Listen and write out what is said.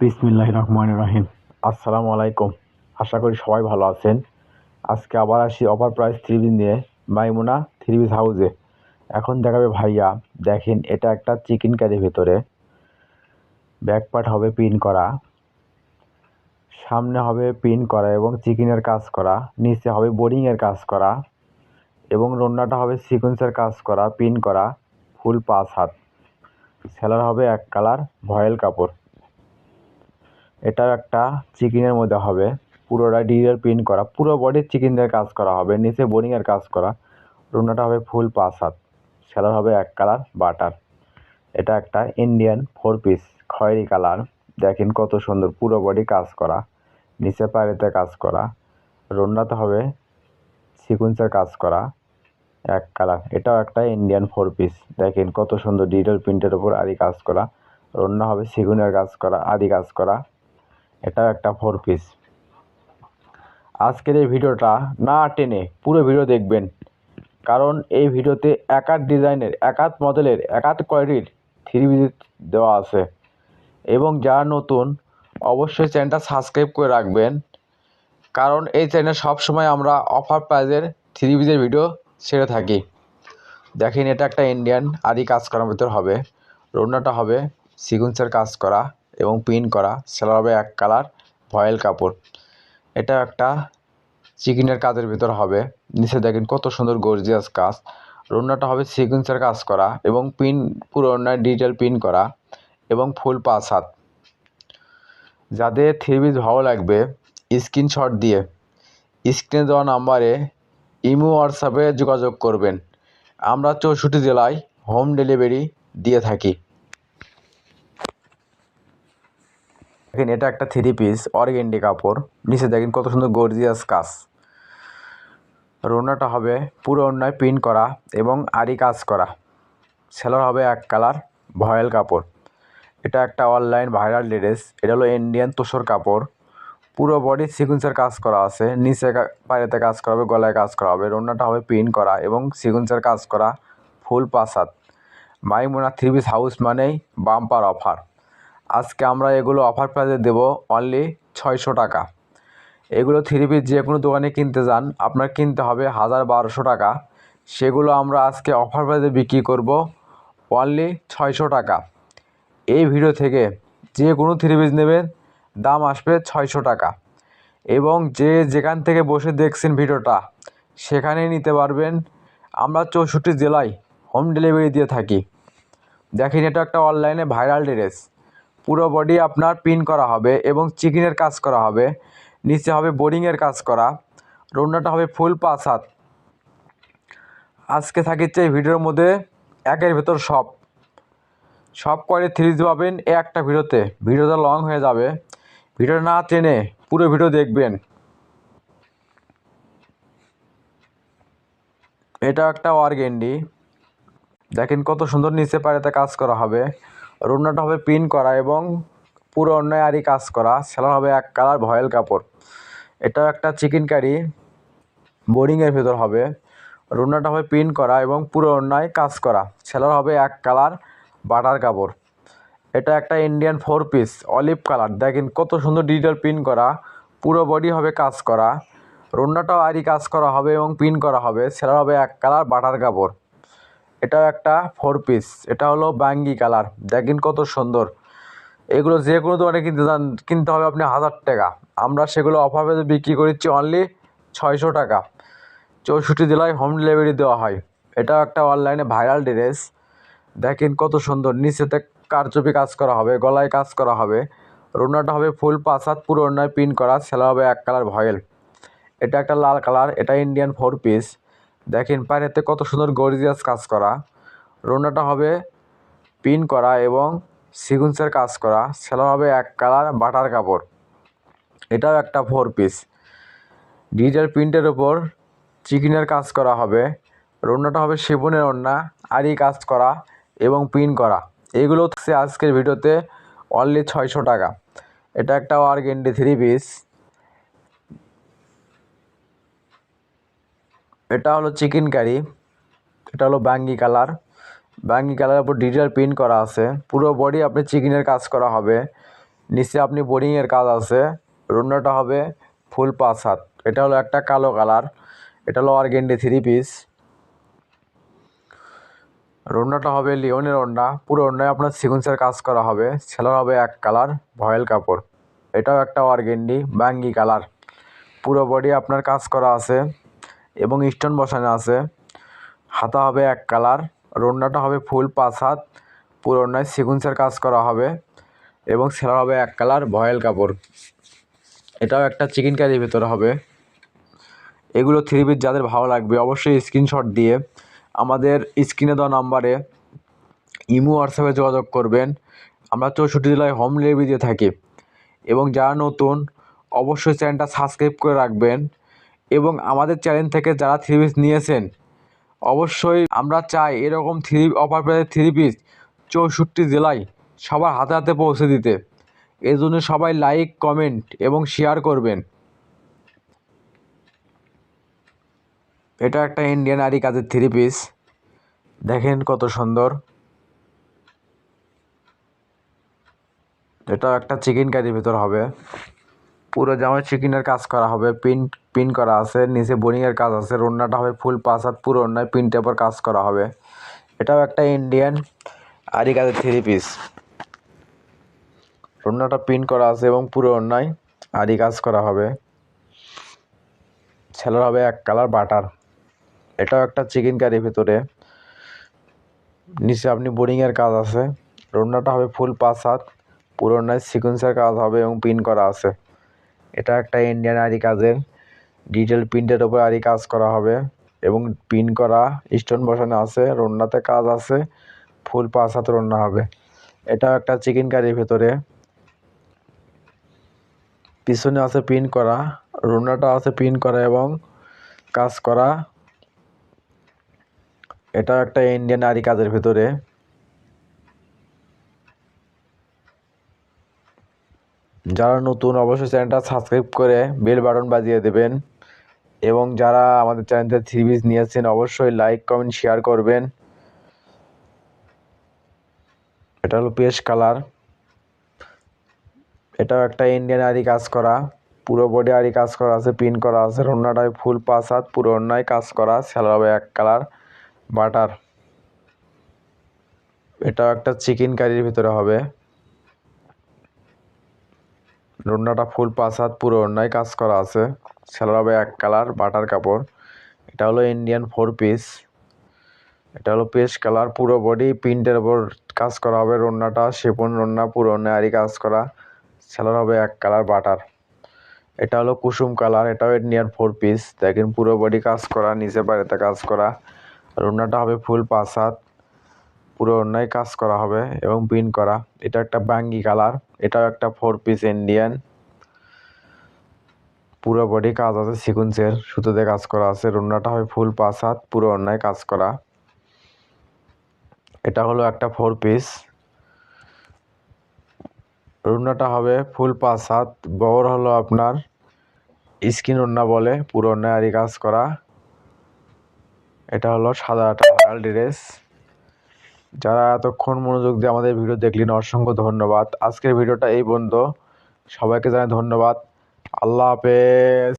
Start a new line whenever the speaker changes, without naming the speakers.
বিসমিল্লাহ রহমান রাহিম। আসসালামু আলাইকুম। আশা করি সবাই ভালো আছেন। আজকে আবার আসি অফার প্রাইস থ্রি পিস নিয়ে মাইমুনা থ্রি পিস হাউসে এখন দেখাবে ভাইয়া, দেখেন, এটা একটা চিকেন কারি ভেতরে। ব্যাক পার্ট হবে পিন করা। সামনে হবে পিন করা এবং চিকেনের কাজ করা। নিচে হবে বোরিংয়ের কাজ করা। এবং রন্নাটা হবে সিকোয়েন্সের কাজ করা পিন করা ফুল পাঁচ হাত। সেলার হবে এক কালার ভয়েল কাপড়। এটাও একটা চিকেনের মধ্যে হবে। পুরোটা ডিটেল প্রিন্ট করা, পুরো বডি চিকেনের কাজ করা হবে, নিচে বোরিংয়ের কাজ করা। রুনাটা হবে ফুল পাঁচ হাত, সেলার হবে এক কালার বাটার এটা একটা ইন্ডিয়ান ফোর পিস খয়েরি কালার দেখেন কত সুন্দর পুরো বডি কাজ করা, নিচে পায়েতে কাজ করা। রন্নাতে হবে সিকুয়েন্সের কাজ করা, এক কালার এটাও একটা ইন্ডিয়ান ফোর পিস দেখেন কত সুন্দর ডিটেল প্রিন্টের উপর আদি কাজ করা। রন্না হবে সিগুনের কাজ করা, আদি কাজ করা। এটাও একটা ফোর পিস আজকের এই ভিডিওটা না টেনে পুরো ভিডিও দেখবেন। কারণ এই ভিডিওতে একাত ডিজাইনের একাত মডেলের একাত কোয়ালিটির থ্রি পিস দেওয়া আছে। এবং যারা নতুন, অবশ্যই চ্যানেলটা সাবস্ক্রাইব করে রাখবেন। কারণ এই চ্যানেলে সবসময় আমরা অফার প্রাইজের থ্রি পিসের ভিডিও ছেড়ে থাকি। দেখেন এটা একটা ইন্ডিয়ান আদি কাজ করার ভিতর হবে। রোনাটা হবে সিকুয়েন্সের কাজ করা। এবং পিন করা। সেলার হবে এক কালার ভয়েল কাপড়। এটা একটা চিকেনের কাজের ভিতর হবে। নিচে দেখেন কত সুন্দর গর্জিয়াস কাজ। রোনাটা হবে সিকুয়েন্সের কাজ করা এবং পিন পুরো অন্যায় ডিটেল পিন করা এবং ফুল পাঁচ হাত। যাদের থ্রি পিস ভালো লাগবে স্ক্রিনশট দিয়ে স্ক্রিনে দেওয়া নাম্বারে ইমো হোয়াটসঅ্যাপে যোগাযোগ করবেন। আমরা চৌষট্টি জেলায় হোম ডেলিভারি দিয়ে থাকি। দেখেন, এটা একটা থ্রি পিস অর্গেন্ডি কাপড়। নিচে দেখেন কত সুন্দর গর্জিয়াস কাজ। রোনাটা হবে পুরো অন্যায় প্রিন্ট করা এবং আরি কাজ করা। সেলার হবে এক কালার ভয়েল কাপড়। এটা একটা অনলাইন ভাইরাল ড্রেস এটা হলো ইন্ডিয়ান তোষর কাপড়। পুরো বডি সিকুয়েন্সের কাজ করা আছে, নিচে পায়েতে কাজ করা হবে, গলায় কাজ করা হবে। রোনাটা হবে প্রিন্ট করা এবং সিকুয়েন্সের কাজ করা ফুল পাসাদ মাইমুনা থ্রি পিস হাউস মানেই বাম্পার অফার আজকে আমরা এগুলো অফার প্রাইসে দেবো অনলি ছয়শো টাকা। এগুলো থ্রি পিস যে কোনো দোকানে কিনতে যান, আপনার কিনতে হবে হাজার বারোশো টাকা। সেগুলো আমরা আজকে অফার প্রাইসে বিক্রি করব অনলি ছয়শো টাকা। এই ভিডিও থেকে যে কোনো থ্রি পিস নেবেন দাম আসবে ছয়শো টাকা। এবং যে যেখান থেকে বসে দেখছেন ভিডিওটা সেখানেই নিতে পারবেন। আমরা চৌষট্টি জেলায় হোম ডেলিভারি দিয়ে থাকি। দেখেন এটা একটা অনলাইনে ভাইরাল ড্রেস পুরো বডি আপনার পিন করা হবে এবং চিকেনের কাজ করা হবে। নিচে হবে বোরিংয়ের কাজ করা। রোনাটা হবে ফুল পাঁচ হাত। আজকে থাকিচ্ছে এই ভিডিওর মধ্যে একের ভেতর সব। সব করে থ্রি পাবেন একটা ভিডিওতে। ভিডিওটা লং হয়ে যাবে। ভিডিও না টেনে পুরো ভিডিও দেখবেন। এটা একটা ওয়ারগেন্ডি দেখেন কত সুন্দর নিচে পাড়েতে কাজ করা হবে। রুনাটা হবে পিন করা এবং পুরো অন্যায় আরই কাজ করা। সেলার হবে এক কালার ভয়েল কাপড়। এটাও একটা চিকেন কারি। বোরিংয়ের ভেতর হবে। রুনাটা হবে পিন করা এবং পুরো অন্যায় কাজ করা। সেলার হবে এক কালার বাটার কাপড়। এটা একটা Indian four piece, olive colour. দেখেন কত সুন্দর ডিজিটাল পিন করা। পুরো বডি হবে কাজ করা। রুনাটাও আরই কাজ করা হবে এবং পিন করা হবে। সেলার হবে এক কালার বাটার কাপড়। এটাও একটা ফোর পিস এটা হলো বাঙ্গি কালার দেখেন কত সুন্দর। এগুলো যে কোনো দোকানে কিনতে যান, কিনতে হবে আপনি হাজার টাকা। আমরা সেগুলো অফারে বিক্রি করছি অনলি ছয়শো টাকা। চৌষট্টি জেলায় হোম ডেলিভারি দেওয়া হয়। এটাও একটা অনলাইনে ভাইরাল ড্রেস দেখেন কত সুন্দর, নিচেতে কারচুপি কাজ করা হবে, গলায় কাজ করা হবে। রোনাটা হবে ফুল পাঁচাত পুরো অন্যায় পিন করা সেলা হবে এক কালার ভয়েল। এটা একটা লাল কালার এটা ইন্ডিয়ান ফোর পিস দেখেন পায়েতে কত সুন্দর গর্জিয়াস কাজ করা। রোনাটা হবে পিন করা এবং সিকুন্সের কাজ করা। সেলা হবে এক কালার বাটার কাপড়। এটাও একটা ফোর পিস ডিজিটাল প্রিন্টের ওপর চিকেনের কাজ করা হবে। রোনাটা হবে সেবনের ওড়না আরই কাজ করা এবং পিন করা। এগুলো হচ্ছে আজকের ভিডিওতে অনলি ছয়শো টাকা। এটা একটা ওয়ারগেন্ডি থ্রি পিস। এটা হলো চিকেন কারি এটা হলো বাঙ্গি কালার বাঙ্গি কালারের উপর ডিজিটাল প্রিন্ট করা আছে। পুরো বডি আপনি চিকেনের কাজ করা হবে। নিচে আপনি বোরিংয়ের কাজ আছে। রুন্নাটা হবে ফুল পাঁচ হাত। এটা হলো একটা কালো কালার এটা হলো অর্গেন্ডি থ্রি পিস রুন্নাটা হবে লিওনের ওড়না পুরো ওড়নায় আপনার সিকুন্সের কাজ করা হবে। সেলার হবে এক কালার ভয়েল কাপড়। এটাও একটা অর্গেন্ডি বাঙ্গি কালার পুরো বডি আপনার কাজ করা আছে। এবং স্টোন বসানো আছে। হাতা হবে এক কালার, রোন্নাটা হবে ফুল পাঁচ হাত, পুরো ওড়নায় সিকুন্সের কাজ করা হবে এবং সেলার হবে এক কালার, ভয়েল কাপড়। এটাও একটা চিকেন কারির ভেতরে হবে। এগুলো থ্রি পিস যাদের ভালো লাগবে অবশ্যই স্ক্রিনশট দিয়ে আমাদের স্ক্রিনে দেওয়া নাম্বারে ইমো হোয়াটসঅ্যাপে যোগাযোগ করবেন। আমরা চৌষট্টি জেলায় হোম ডেলিভারি দিয়ে থাকি এবং যারা নতুন অবশ্যই চ্যানেলটা সাবস্ক্রাইব করে রাখবেন। এবং আমাদের চ্যানেল থেকে যারা থ্রি পিস নিয়েছেন, অবশ্যই আমরা চাই এরকম থ্রি অফার প্রাইসের থ্রি পিস চৌষট্টি জেলায় সবার হাতে হাতে পৌঁছে দিতে। এই জন্য সবাই লাইক কমেন্ট এবং শেয়ার করবেন। এটা একটা ইন্ডিয়ান আরি কাজের থ্রি পিস দেখেন কত সুন্দর। এটা একটা চিকেন কারির ভিতর হবে। পুরো জামায় চিকেনের কাজ করা হবে, পিন পিন করা আছে, নিচে বোরিংয়ের কাজ আছে, রান্নাটা হবে ফুল পাঁচ হাত পুরো অন্যায় প্রিন্টের টেপের কাজ করা হবে। এটাও একটা ইন্ডিয়ান আরি কাজের থ্রি পিস রান্নাটা পিন করা আছে এবং পুরো অন্যায় আরি কাজ করা হবে। ছেলের হবে এক কালার বাটার। এটাও একটা চিকেন কারির ভিতরে। নিচে আপনি বোরিংয়ের কাজ আছে। রান্নাটা হবে ফুল পাঁচ হাত, পুরো অন্যায় সিকুয়েন্সের কাজ হবে এবং পিন করা আছে। এটা একটা ইন্ডিয়ান আরি কাজের। ডিটেল প্রিন্টের ওপর আরি কাজ করা হবে এবং পিন করা স্টোন বসানো আছে রন্নাতে কাজ আছে, ফুল পাঁচ হাত রন্না হবে। এটা একটা চিকেন কারির ভেতরে। পিছনে আছে পিন করা রুনাটা আছে পিন করা এবং কাজ করা। এটা একটা ইন্ডিয়ান আরি কাজের ভেতরে। যারা নতুন অবশ্যই চ্যানেলটা সাবস্ক্রাইব করে বেল বাটন বাজিয়ে দেবেন। এবং যারা আমাদের চ্যানেলতে থ্রি পিস নিয়েছেন, অবশ্যই লাইক, কমেন্ট, শেয়ার করবেন। এটা হলো পেস্ট কালার। এটাও একটা ইন্ডিয়ান আরি কাজ করা। পুরো বডি আরি কাজ করা আছে পিন করা আছে। রন্নাটায় ফুল পাঁচ হাত, পুরো অন্যায় কাজ করা। স্যালার হবে এক কালার, বাটার। এটাও একটা চিকেন কারির ভিতরে হবে। রন্নাটা ফুল পাঁচ হাত পুরো অন্যায় কাজ করা আছে। সেলার হবে এক কালার, বাটার কাপড়। এটা হলো ইন্ডিয়ান ফোর পিস এটা হলো পেস্ট কালার, পুরো বডি প্রিন্টের ওপর কাজ করা হবে রন্নাটা সেপন রন্না পুরো অন্যায় আরি কাজ করা। সেলার হবে এক কালার, বাটার। এটা হলো কুসুম কালার, এটাও ইন্ডিয়ান ফোর পিস দেখেন পুরো বডি কাজ করা নিচে বাড়িতে কাজ করা। রন্নাটা হবে ফুল পাঁচ হাত পুরো অন্যায় কাজ করা হবে এবং পিন করা। এটা একটা বাঙ্গি কালার এটাও একটা ফোর পিস ইন্ডিয়ান পুরো বডি কাজ আছে সিকুন্সের সুতোতে কাজ করা আছে, রুন্নাটা হয় ফুল পাঁচ হাত, পুরো অন্যায় কাজ করা। এটা হলো একটা ফোর পিস রুন্নাটা হবে ফুল পাঁচ হাত, বড় হলো আপনার স্কিন ওন্না বলে, পুরো অন্যায় আরি কাজ করা। এটা হলো সাদা একটা ড্রেস যারা এতক্ষণ মনোযোগ দিয়ে আমাদের ভিডিও দেখলেন, অসংখ্য ধন্যবাদ। আজকের ভিডিওটা এই পর্যন্ত। সবাইকে জানাই ধন্যবাদ। আল্লাহ হাফেজ।